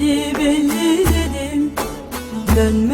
belli belli dedim Dönme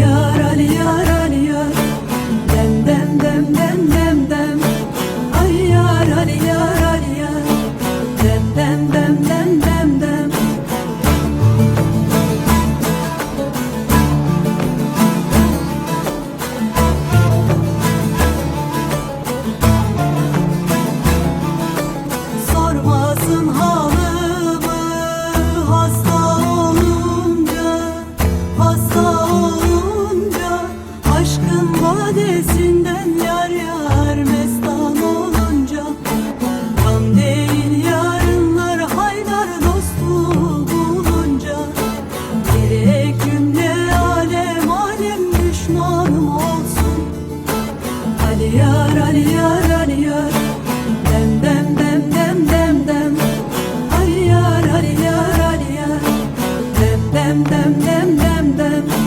yar Ali yar Dem dem dem dem dem dem. Ay yar yar dem dem dem. dem dem dem dem dem.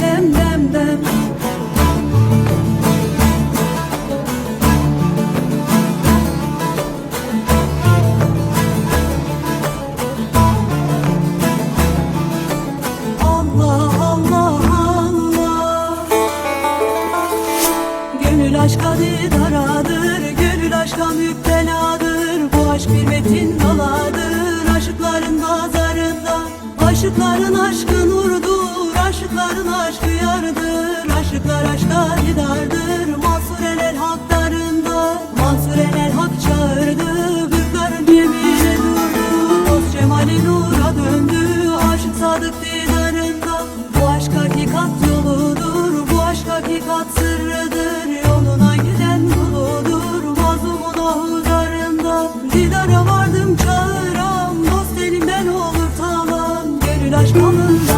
dem dem Allah Allah Allah. Gönül aşka didaradır Gönül aşka müpteladır. Bu aşk bir metin daladır Aşıkların pazarında Aşıkların aşkı nurdur Aşıkların aşkı yardır Aşıklar aşka hidardır Mansur el haklarında Mansur el hak çağırdı. Büyüklerin cemile durdu Dost cemali nura döndü. Aşık sadık didarında Bu aşk hakikat yoludur. Bu aşk hakikat sırrıdır Yoluna giden buludur Mazlumun ah ahuzarında Didara vardım çağıram Dost elimden olur talan Gönül aşk alında